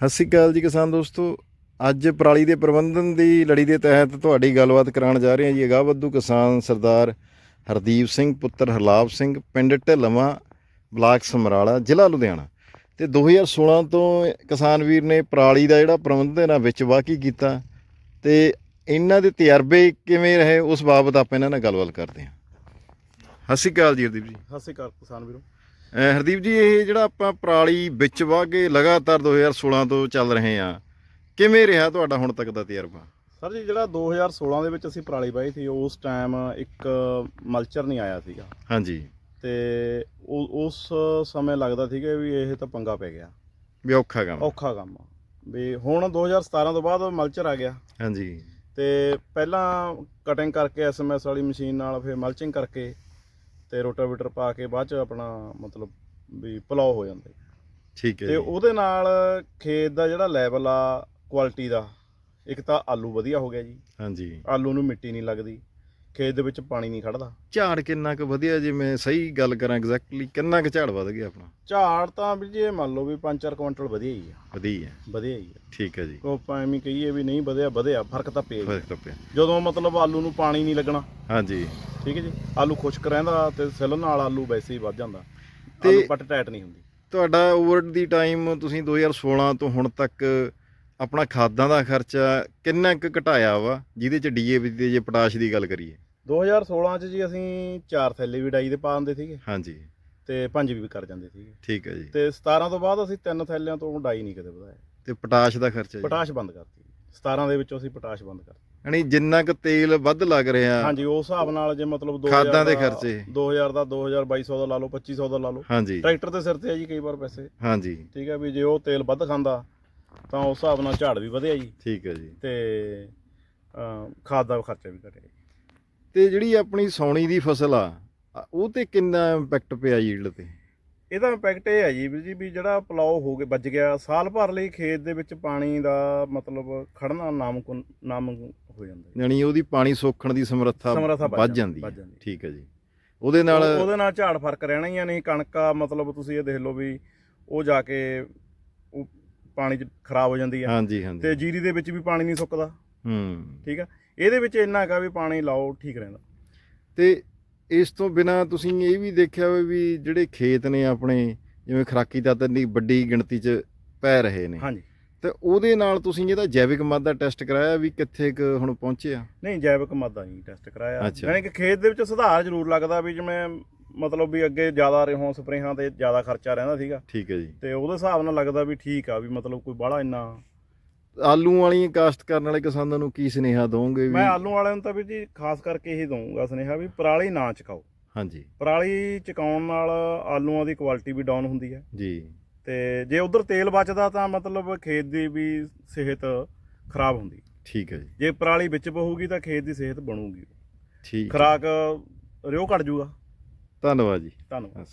ਸਤਿ ਸ਼੍ਰੀ ਅਕਾਲ ਜੀ ਕਿਸਾਨ ਦੋਸਤੋ। ਅੱਜ ਪਰਾਲੀ ਦੇ ਪ੍ਰਬੰਧਨ ਦੀ ਲੜੀ ਦੇ ਤਹਿਤ ਤੁਹਾਡੀ ਗੱਲਬਾਤ ਕਰਾਉਣ ਜਾ ਰਹੇ ਹਾਂ ਜੀ। ਅਗਾਵੱਧੂ ਕਿਸਾਨ ਸਰਦਾਰ ਹਰਦੀਪ ਸਿੰਘ, ਪੁੱਤਰ ਹਰਲਾਭ ਸਿੰਘ, ਪਿੰਡ ਢਿੱਲਵਾਂ, ਬਲਾਕ ਸਮਰਾਲਾ, ਜ਼ਿਲ੍ਹਾ ਲੁਧਿਆਣਾ। ਤੇ 2016 ਤੋਂ ਕਿਸਾਨ ਵੀਰ ਨੇ ਪਰਾਲੀ ਦਾ ਜਿਹੜਾ ਪ੍ਰਬੰਧਨ ਆ ਵਿੱਚ ਵਾਕੀ ਕੀਤਾ। ਤੇ ਇਹਨਾਂ ਦੇ ਤਜਰਬੇ ਕਿਵੇਂ ਰਹੇ, ਉਸ ਬਾਬਤ ਆਪਾਂ ਇਹਨਾਂ ਨਾਲ ਗੱਲਬਾਤ ਕਰਦੇ ਹਾਂ। ਸਤਿ ਸ਼੍ਰੀ ਅਕਾਲ ਜੀ ਹਰਦੀਪ ਜੀ। ਸਤਿ ਸ਼੍ਰੀ ਅਕਾਲ ਕਿਸਾਨ ਵੀਰੋ। ਹਰਦੀਪ ਜੀ ਇਹ ਜਿਹੜਾ ਆਪਾਂ ਪਰਾਲੀ ਵਿੱਚ ਵਾਹ ਕੇ ਲਗਾਤਾਰ 2016 ਤੋਂ ਚੱਲ ਰਹੇ ਆ ਕਿਵੇਂ ਰਿਹਾ ਤੁਹਾਡਾ ਹੁਣ ਤੱਕ ਦਾ ਤਜਰਬਾ? ਸਰ ਜੀ ਜਿਹੜਾ 2016 ਦੇ ਵਿੱਚ ਅਸੀਂ ਪਰਾਲੀ ਪਾਈ ਸੀ ਉਸ ਟਾਈਮ ਇੱਕ ਮਲਚਰ ਨਹੀਂ ਆਇਆ ਸੀਗਾ। ਹਾਂਜੀ। ਤੇ ਉਸ ਸਮੇਂ ਲੱਗਦਾ ਸੀਗਾ ਵੀ ਇਹ ਤਾਂ ਪੰਗਾ ਪੈ ਗਿਆ। ਵੀ ਔਖਾ ਕੰਮ। ਔਖਾ ਕੰਮ। ਵੀ ਹੁਣ 2017 ਤੋਂ ਬਾਅਦ ਮਲਚਰ ਆ ਗਿਆ। ਹਾਂਜੀ। ਤੇ ਪਹਿਲਾਂ ਕਟਿੰਗ ਕਰਕੇ ਐਸਐਮਐਸ ਵਾਲੀ ਮਸ਼ੀਨ ਨਾਲ ਫਿਰ ਮਲਚਿੰਗ ਕਰਕੇ ਤੇ ਰੋਟਾਵੇਟਰ ਪਾ ਕੇ ਬਾਅਦ ਚ ਆਪਣਾ ਮਤਲਬ ਵੀ ਪਲਾਉ ਹੋ ਜਾਂਦਾ। ਠੀਕ ਹੈ ਤੇ ਉਹਦੇ ਨਾਲ ਖੇਤ ਦਾ ਜਿਹੜਾ ਲੈਵਲ ਆ ਕੁਆਲਿਟੀ ਦਾ ਇੱਕ ਤਾਂ ਆਲੂ ਵਧੀਆ ਹੋ ਗਿਆ ਜੀ। ਹਾਂਜੀ। ਆਲੂ ਨੂੰ ਮਿੱਟੀ ਨਹੀਂ ਲੱਗਦੀ ਖੇਤ ਦੇ ਵਿੱਚ ਪਾਣੀ ਨਹੀਂ ਖੜਦਾ। ਝਾੜ ਕਿੰਨਾ ਕੁ ਵਧਿਆ ਜੇ ਮੈਂ ਸਹੀ ਗੱਲ ਕਰਾਂ ਐਗਜ਼ੈਕਟਲੀ ਕਿੰਨਾ ਕੁ ਝਾੜ ਵਧ ਗਿਆ ਆਪਣਾ? ਝਾੜ ਤਾਂ ਵੀ ਜੇ ਮੰਨ ਲਓ ਵੀ 5-4 ਕੁਇੰਟਲ ਵਧੀਆ ਹੀ ਆ। ਵਧੀਆ ਵਧੀਆ ਹੀ ਆ। ਠੀਕ ਹੈ ਜੀ। ਕੋ ਐਵੇਂ ਕਹੀਏ ਵੀ ਨਹੀਂ ਵਧਿਆ ਵਧਿਆ ਫ਼ਰਕ ਤਾਂ ਪਿਆ ਹੀ। ਫ਼ਰਕ ਤਾਂ ਪਿਆ। ਜਦੋਂ ਮਤਲਬ ਆਲੂ ਨੂੰ ਪਾਣੀ ਨਹੀਂ ਲੱਗਣਾ। ਹਾਂਜੀ। ਠੀਕ ਹੈ ਜੀ? ਆਲੂ ਖੁਸ਼ਕ ਰਹਿੰਦਾ ਤੇ ਸਿਲਨ ਨਾਲ ਆਲੂ ਵੈਸੇ ਹੀ ਵੱਧ ਜਾਂਦਾ। ਤੇ- ਆਲੂ ਪੱਟ ਟਾਈਟ ਨਹੀਂ ਹੁੰਦੀ। ਤੁਹਾਡਾ ਓਵਰ ਦੀ ਟਾਈਮ ਤੁਸੀਂ 2016 ਤੋਂ ਹੁਣ ਤੱਕ ਆਪਣਾ ਖਾਦਾਂ ਦਾ ਖਰਚਾ ਕਿੰਨਾ ਕੁ ਘਟਾਇਆ ਵਾ? ਜਿਹਦੇ ਚ ਡੀਏਪੀ ਤੇ ਜੇ ਪੋਟਾਸ਼ ਦੀ ਗੱਲ ਕਰੀਏ। 2016 ਚ ਜੀ ਅਸੀਂ ਚਾਰ ਥੈਲੇ ਵੀ ਡਾਈ ਦੇ ਪਾ ਦਿੰਦੇ ਸੀਗੇ। ਹਾਂਜੀ। ਤੇ ਪੰਜ ਵੀ ਕਰ ਜਾਂਦੇ ਸੀਗੇ। ਠੀਕ ਹੈ ਜੀ। ਤੇ 17 ਤੋਂ ਬਾਅਦ ਅਸੀਂ ਤਿੰਨ ਥੈਲਿਆਂ ਤੋਂ ਡਾਈ ਨਹੀਂ ਕਦੇ ਵਧਾਇਆ ਤੇ ਪੋਟਾਸ਼ ਦਾ ਖਰਚਾ ਜੀ? ਪੋਟਾਸ਼ ਬੰਦ ਕਰਤੀ। 17 ਦੇ ਵਿੱਚੋਂ ਅਸੀਂ ਪੋਟਾਸ਼ ਬੰਦ ਕਰਤੀ। ਯਾਨੀ ਜਿੰਨਾ ਕੁ ਤੇਲ ਵੱਧ ਲੱਗ ਰਿਹਾ ਹਾਂਜੀ ਉਸ ਹਿਸਾਬ ਨਾਲ ਜੇ ਮਤਲਬ 2000 ਖਾਦਾਂ ਦੇ ਖਰਚੇ। 2000 ਦਾ 2000 2200 ਦਾ ਲਾ ਲਓ 2500 ਦਾ ਲਾ ਲਓ। ਹਾਂਜੀ। ਟਰੈਕਟਰ ਦੇ ਸਿਰ ਤੇ ਆ ਜੀ ਕਈ ਵਾਰ ਪੈਸੇ। ਹਾਂਜੀ। ਠੀਕ ਹੈ ਵੀ ਜੇ ਉਹ ਤੇਲ ਵੱਧ ਖਾਂਦਾ ਤਾਂ ਉਸ ਹਿਸਾਬ ਨਾਲ ਝਾੜ ਵੀ ਵਧਿਆ ਜੀ। ਠੀਕ ਹੈ ਜੀ। ਤੇ ਖਾਦ ਦਾ ਖਰਚਾ ਵੀ ਘਟਿਆ ਜੀ। ਤੇ ਜਿਹੜੀ ਆਪਣੀ ਸੌਣੀ ਦੀ ਫਸਲ ਆ ਆ, ਉਹ ਤੇ ਕਿੰਨਾ ਇੰਪੈਕਟ ਪਿਆ ਯੀਲਡ ਤੇ? ਇਹਦਾ ਇੰਪੈਕਟ ਇਹ ਹੈ ਜੀ ਵੀ ਜੀ ਵੀ ਜਿਹੜਾ ਪਲਾਉ ਹੋ ਗਿਆ ਵੱਜ ਗਿਆ ਸਾਲ ਭਰ ਲਈ ਖੇਤ ਦੇ ਵਿੱਚ ਪਾਣੀ ਦਾ ਮਤਲਬ ਖੜਨਾ ਨਾਮਕੁਨ ਨਾਮ ਹੋ ਜਾਂਦਾ। ਯਾਨੀ ਉਹਦੀ ਪਾਣੀ ਸੋਖਣ ਦੀ ਸਮਰੱਥਾ ਵੱਧ ਜਾਂਦੀ- ਹੈ। ਠੀਕ ਹੈ ਜੀ। ਉਹਦੇ ਨਾਲ ਉਹ- ਉਹਦੇ ਨਾਲ ਝਾੜ ਫ਼ਰਕ ਰਹਿਣਾ ਹੀ ਨਹੀਂ ਕਣਕਾ ਮਤਲਬ ਤੁਸੀਂ ਇਹ ਦੇਖ ਲਓ ਵੀ ਉਹ ਜਾ ਕੇ ਉਹ ਪਾਣੀ ਚ ਖਰਾਬ ਹੋ ਜਾਂਦੀ ਆ। ਹਾਂਜੀ ਤੇ ਹਾਂਜੀ ਜੀਰੀ ਦੇ ਵਿੱਚ ਵੀ ਪਾਣੀ ਨਹੀਂ ਸੁੱਕਦਾ। ਹੂੰ। ਠੀਕ ਆ। ਇਹਦੇ ਵਿੱਚ ਇੰਨਾ ਹੈਗਾ ਵੀ ਪਾਣੀ ਲਾਓ ਠੀਕ ਰਹਿੰਦਾ। ਤੇ ਇਸ ਤੋਂ ਬਿਨਾ ਤੁਸੀਂ ਇਹ ਵੀ ਦੇਖਿਆ ਹੋਵੇ ਵੀ ਜਿਹੜੇ ਖੇਤ ਨੇ ਆਪਣੇ ਜਿਵੇਂ ਖਰਾਕੀ ਤੱਤ ਦੀ ਵੱਡੀ ਗਿਣਤੀ 'ਚ ਪੈ ਰਹੇ ਨੇ। ਹਾਂਜੀ। ਤੇ ਉਹਦੇ ਨਾਲ ਤੁਸੀਂ ਇਹਦਾ ਜੈਵਿਕ ਮਾਦਾ ਟੈਸਟ ਕਰਾਇਆ ਵੀ ਕਿੱਥੇ ਕੁ ਹੁਣ ਪਹੁੰਚਿਆ? ਨਹੀਂ ਜੈਵਿਕ ਮਾਦਾ ਨਹੀਂ ਟੈਸਟ ਕਰਾਇਆ। ਯਾਨੀ ਕਿ ਖੇਤ ਦੇ ਵਿੱਚ ਸੁਧਾਰ ਜ਼ਰੂਰ ਲੱਗਦਾ ਵੀ ਜਿਵੇਂ ਮਤਲਬ ਵੀ ਅੱਗੇ ਜ਼ਿਆਦਾ ਰਿਹੋਂ ਸਪਰੇਹਾਂ ਤੇ ਜ਼ਿਆਦਾ ਖਰਚਾ ਰਹਿੰਦਾ ਸੀਗਾ। ਠੀਕ ਹੈ ਜੀ। ਤੇ ਉਹਦੇ ਹਿਸਾਬ ਨਾਲ ਲੱਗਦਾ ਵੀ ਠੀਕ ਆ ਵੀ ਮਤਲਬ ਕੋਈ ਬਾਹਲਾ ਇੰਨਾ ਆਲੂ ਵਾਲੀਆਂ ਕਾਸ਼ਤ ਕਰਨ ਵਾਲੇ ਕਿਸਾਨਾਂ ਨੂੰ ਕੀ ਸੁਨੇਹਾ ਦੋਗੇ ਵੀ? ਮੈਂ ਆਲੂ ਵਾਲਿਆਂ ਨੂੰ ਤਾਂ ਵੀ ਜੀ ਖਾਸ ਕਰਕੇ ਇਹੀ ਦਊਂਗਾ ਸੁਨੇਹਾ ਵੀ ਪਰਾਲੀ ਨਾ ਚਕਾਓ। ਹਾਂਜੀ। ਪਰਾਲੀ ਚਕਾਉਣ ਨਾਲ ਆਲੂਆਂ ਦੀ ਕੁਆਲਿਟੀ ਵੀ ਡਾਊਨ ਹੁੰਦੀ ਹੈ। ਜੀ। ਤੇ ਜੇ ਉਧਰ ਤੇਲ ਬਚਦਾ ਤਾਂ ਮਤਲਬ ਖੇਤ ਦੀ ਵੀ ਸਿਹਤ ਖਰਾਬ ਹੁੰਦੀ। ਠੀਕ ਹੈ ਜੀ। ਜੇ ਪਰਾਲੀ ਵਿੱਚ ਪਹੂਗੀ ਤਾਂ ਖੇਤ ਦੀ ਸਿਹਤ ਬਣੂਗੀ। ਠੀਕ ਖਰਾਕ ਰਿਓ ਘਟ ਜੂਗਾ। ਧੰਨਵਾਦ ਜੀ। ਧੰਨਵਾਦ।